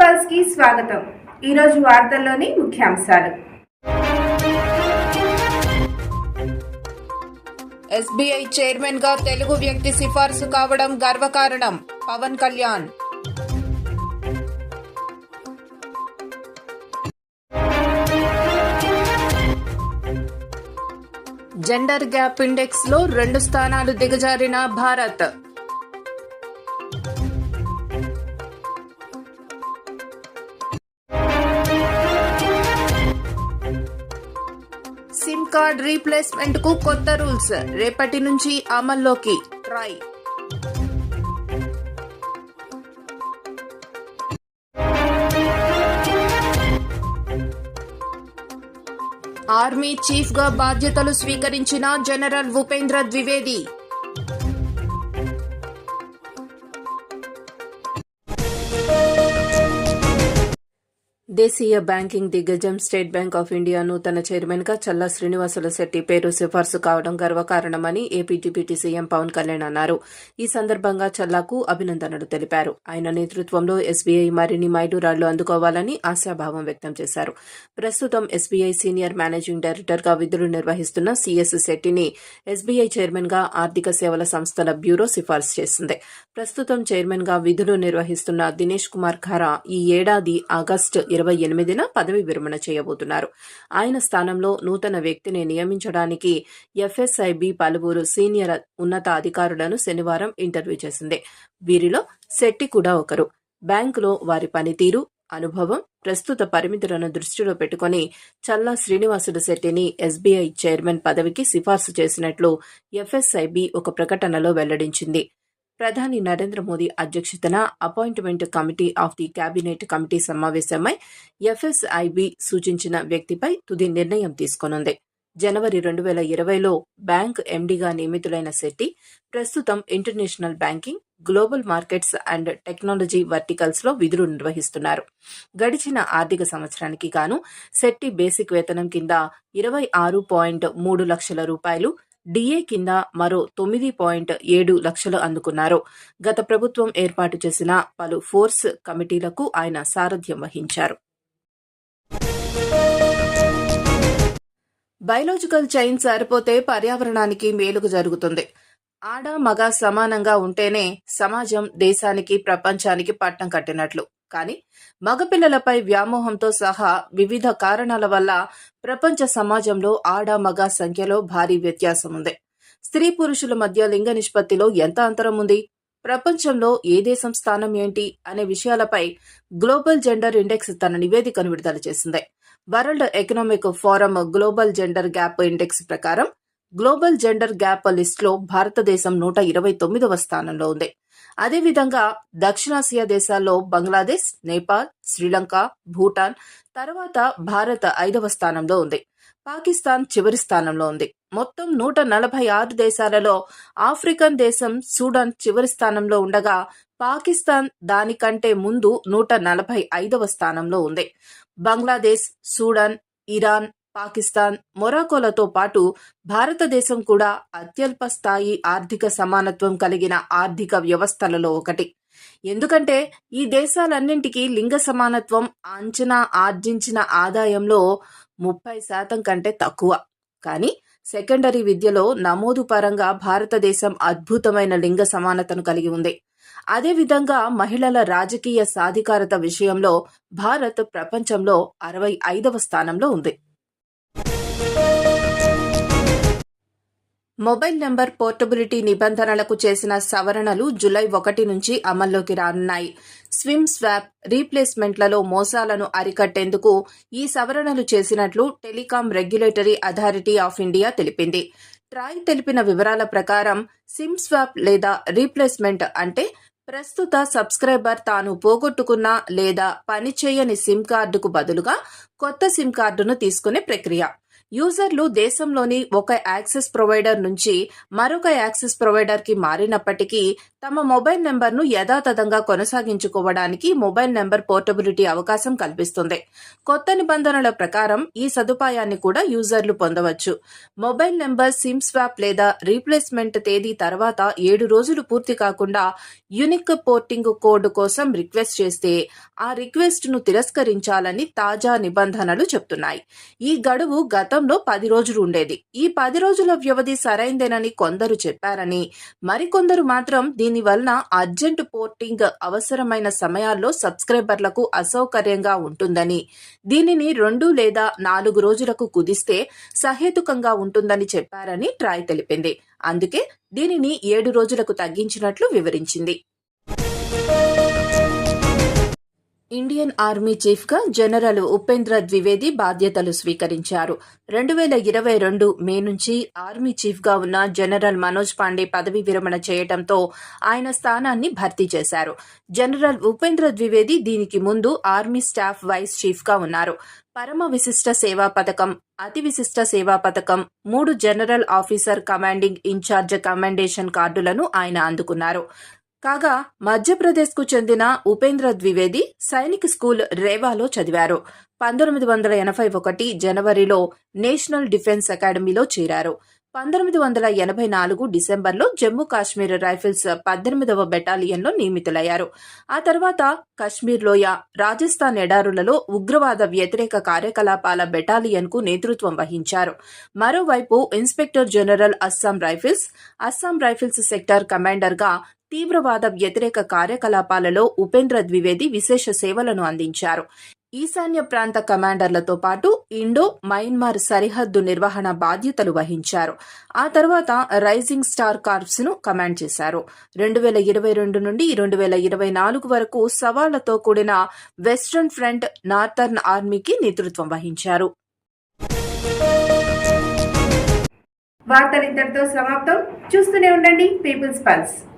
పల్స్కి స్వాగతం. ఈరోజు వార్తల్లోని ముఖ్యాంశాలు. ఎస్బీఐ చైర్మన్గా తెలుగు వ్యక్తి సిఫార్సు కావడం గర్వకారణం. పవన్ కళ్యాణ్. జెండర్ గ్యాప్ ఇండెక్స్లో రెండు స్థానాలు దిగజారిన భారత్. కార్డ్ రీప్లేస్మెంట్కు కొత్త రూల్స్. రేపటి నుంచి అమల్లోకి. ట్రై. ఆర్మీ చీఫ్గా బాధ్యతలు స్వీకరించిన జనరల్ ఉపేంద్ర ద్వివేది. దేశీయ బ్యాంకింగ్ దిగ్గజం స్టేట్ బ్యాంక్ ఆఫ్ ఇండియా నూతన చైర్మన్గా చల్లా శ్రీనివాసుల శెట్టి పేరు సిఫార్సు కావడం గర్వకారణమని AP deputy CM Pawan Kalyan అన్నారు. ఈ సందర్భంగా చల్లాకు అభినందనలు తెలిపారు. ఆయన నేతృత్వంలో ఎస్బీఐ మరిన్ని మైలురాళ్ళు అందుకోవాలని ఆశాభావం వ్యక్తం చేశారు. ప్రస్తుతం ఎస్బీఐ సీనియర్ మేనేజింగ్ డైరెక్టర్గా విధులు నిర్వహిస్తున్న సీఎస్ శెట్టిని ఎస్బీఐ చైర్మన్గా ఆర్థిక సేవల సంస్థల బ్యూరో సిఫార్సు చేసింది. ప్రస్తుతం చైర్మన్గా విధులు నిర్వహిస్తున్న దినేష్ కుమార్ ఖారా ఈ ఏడాది ఆగస్టు ఇరవై ఇరవై ఎనిమిదిన పదవి విరమణ చేయబోతున్నారు. ఆయన స్థానంలో నూతన వ్యక్తిని నియమించడానికి ఎఫ్ఎస్ఐబి పలువురు సీనియర్ ఉన్నత అధికారులను శనివారం ఇంటర్వ్యూ చేసింది. వీరిలో శెట్టి కూడా ఒకరు. బ్యాంకులో వారి పనితీరు అనుభవం ప్రస్తుత పరిమితులను దృష్టిలో పెట్టుకుని చల్లా శ్రీనివాసుడు శెట్టిని ఎస్బీఐ చైర్మన్ పదవికి సిఫార్సు చేసినట్లు ఎఫ్ఎస్ఐబి ఒక ప్రకటనలో వెల్లడించింది. ప్రధాని నరేంద్ర మోదీ అధ్యక్షతన appointment committee of the cabinet committee సమావేశమై ఎఫ్ఎస్ఐబి సూచించిన వ్యక్తిపై తుది నిర్ణయం తీసుకోనుంది. జనవరి రెండు వేల ఇరవైలో బ్యాంక్ ఎండీగా నియమితులైన శెట్టి ప్రస్తుతం international banking global markets and technology వర్టికల్స్లో విధులు నిర్వహిస్తున్నారు. గడిచిన ఆర్థిక సంవత్సరానికి గాను శెట్టి బేసిక్ వేతనం కింద ఇరవై ఆరు పాయింట్ మూడు లక్షల రూపాయలు డిఏ కింద మరో తొమ్మిది పాయింట్ ఏడు లక్షలు అందుకున్నారు. గత ప్రభుత్వం ఏర్పాటు చేసిన పలు ఫోర్స్ కమిటీలకు ఆయన సారథ్యం వహించారు. బయోలాజికల్ చైన్ సరిపోతే పర్యావరణానికి మేలుకు జరుగుతుంది. ఆడ మగ సమానంగా ఉంటేనే సమాజం దేశానికి ప్రపంచానికి పట్టం కట్టినట్లు. కానీ మగపిల్లలపై వ్యామోహంతో సహా వివిధ కారణాల వల్ల ప్రపంచ సమాజంలో ఆడ మగ సంఖ్యలో భారీ వ్యత్యాసం ఉంది. స్త్రీ పురుషుల మధ్య లింగ నిష్పత్తిలో ఎంత అంతరం ఉంది? ప్రపంచంలో ఏ దేశం స్థానం ఏంటి? అనే విషయాలపై గ్లోబల్ జెండర్ ఇండెక్స్ తన నివేదికను విడుదల చేసింది. World Economic Forum Global Gender Gap Index ప్రకారం గ్లోబల్ జెండర్ గ్యాప్ లిస్టులో భారతదేశం నూట ఇరవై తొమ్మిదవ స్థానంలో ఉంది. అదేవిధంగా దక్షిణాసియా దేశాల్లో బంగ్లాదేశ్ నేపాల్ శ్రీలంక భూటాన్ తర్వాత భారత్ ఐదవ స్థానంలో ఉంది. పాకిస్తాన్ చివరి స్థానంలో ఉంది. మొత్తం నూట నలభై ఆరు దేశాలలో ఆఫ్రికన్ దేశం సూడాన్ చివరి స్థానంలో ఉండగా పాకిస్తాన్ దానికంటే ముందు నూట నలభై ఐదవ స్థానంలో ఉంది. బంగ్లాదేశ్ సూడాన్ ఇరాన్ పాకిస్తాన్ మొరాకోలతో పాటు భారతదేశం కూడా అత్యల్ప స్థాయి ఆర్థిక సమానత్వం కలిగిన ఆర్థిక వ్యవస్థలలో ఒకటి. ఎందుకంటే ఈ దేశాలన్నింటికీ లింగ సమానత్వం అంచనా ఆర్జించిన ఆదాయంలో ముప్పై శాతం కంటే తక్కువ. కానీ సెకండరీ విద్యలో నమోదు పరంగా భారతదేశం అద్భుతమైన లింగ సమానతను కలిగి ఉంది. అదేవిధంగా మహిళల రాజకీయ సాధికారత విషయంలో భారత్ ప్రపంచంలో అరవై ఐదవ స్థానంలో ఉంది. మొబైల్ నంబర్ పోర్టబిలిటీ నిబంధనలకు చేసిన సవరణలు జులై ఒకటి నుంచి అమల్లోకి రానున్నాయి. స్విమ్ స్వాప్ రీప్లేస్మెంట్లలో మోసాలను అరికట్టేందుకు ఈ సవరణలు చేసినట్లు Telecom Regulatory Authority of India తెలిపింది. ట్రాయ్ తెలిపిన వివరాల ప్రకారం సిమ్ స్వాప్ లేదా రీప్లేస్మెంట్ అంటే ప్రస్తుత సబ్స్క్రైబర్ తాను పోగొట్టుకున్న లేదా పనిచేయని సిమ్ కార్డుకు బదులుగా కొత్త సిమ్ కార్డును తీసుకునే ప్రక్రియ. యూజర్లు దేశంలోని ఒక యాక్సెస్ ప్రొవైడర్ నుంచి మరొక యాక్సెస్ ప్రొవైడర్కి మారినప్పటికీ తమ మొబైల్ నెంబర్ను యథాతథంగా కొనసాగించుకోవడానికి మొబైల్ నెంబర్ పోర్టబిలిటీ అవకాశం కల్పిస్తుంది. కొత్త నిబంధనల ప్రకారం ఈ సదుపాయాన్ని కూడా యూజర్లు పొందవచ్చు. మొబైల్ నెంబర్ సిమ్ స్వాప్ లేదా రీప్లేస్మెంట్ తేదీ తర్వాత ఏడు రోజులు పూర్తి కాకుండా యునిక్ పోర్టింగ్ కోడ్ కోసం రిక్వెస్ట్ చేస్తే ఆ రిక్వెస్ట్ను తిరస్కరించాలని తాజా నిబంధనలు చెప్తున్నాయి. ఈ గడువు గత గతంలో పది రోజులు ఉండేది. ఈ పది రోజుల వ్యవధి సరైందేనని కొందరు చెప్పారని మరికొందరు మాత్రం దీని వలన అర్జెంట్ పోర్టింగ్ అవసరమైన సమయాల్లో సబ్స్క్రైబర్లకు అసౌకర్యంగా ఉంటుందని దీనిని రెండు లేదా నాలుగు రోజులకు కుదిస్తే సహేతుకంగా ఉంటుందని చెప్పారని ట్రాయ్ తెలిపింది. అందుకే దీనిని ఏడు రోజులకు తగ్గించినట్లు వివరించింది. ఇండియన్ ఆర్మీ చీఫ్గా జనరల్ ఉపేంద్ర ద్వివేది బాధ్యతలు స్వీకరించారు. రెండు వేల ఇరవై రెండు మే నుంచి ఆర్మీ చీఫ్గా ఉన్న జనరల్ మనోజ్ పాండే పదవి విరమణ చేయడంతో ఆయన స్థానాన్ని భర్తీ చేశారు. జనరల్ ఉపేంద్ర ద్వివేది దీనికి ముందు ఆర్మీ స్టాఫ్ వైస్ చీఫ్గా ఉన్నారు. పరమ విశిష్ట సేవా పథకం అతి విశిష్ట సేవా పథకం మూడు general officer commanding incharge commendation కార్డులను ఆయన అందుకున్నారు. కాగా మధ్యప్రదేశ్కు చెందిన ఉపేంద్ర ద్వివేది సైనిక్ స్కూల్ రేవాలో చదివారు. పంతొమ్మిది వందల ఎనభై ఒకటి జనవరిలో నేషనల్ డిఫెన్స్ అకాడమీలో చేరారు. పంతొమ్మిది వందల ఎనభై నాలుగు డిసెంబర్లో జమ్మూ కాశ్మీర్ రైఫిల్స్ పద్దెనిమిదవ బెటాలియన్లో నియమితులయ్యారు. ఆ తర్వాత కశ్మీర్ లోయ రాజస్థాన్ ఎడారులలో ఉగ్రవాద వ్యతిరేక కార్యకలాపాల బెటాలియన్కు నేతృత్వం వహించారు. మరోవైపు inspector general Assam Rifles Assam Rifles sector కమాండర్గా తీవ్రవాద వ్యతిరేక కార్యకలాపాలలో ఉపేంద్ర ద్వివేది విశేష సేవలను అందించారు. ఈశాన్య ప్రాంత కమాండర్లతో పాటు ఇండో మయన్మార్ సరిహద్దు నిర్వహణ బాధ్యతలు వహించారు. ఆ తర్వాత రైజింగ్ స్టార్ కార్ప్స్ను కమాండ్ చేశారు. రెండు వేల ఇరవై రెండు నుండి రెండు వేల ఇరవై నాలుగు వరకు సవాళ్ళతో కూడిన వెస్ట్రన్ ఫ్రంట్ నార్థర్న్ ఆర్మీకి నేతృత్వం వహించారు. వార్తలు ఇంతటితో సమాప్తం. చూస్తూనే ఉండండి పీపుల్స్ పల్స్.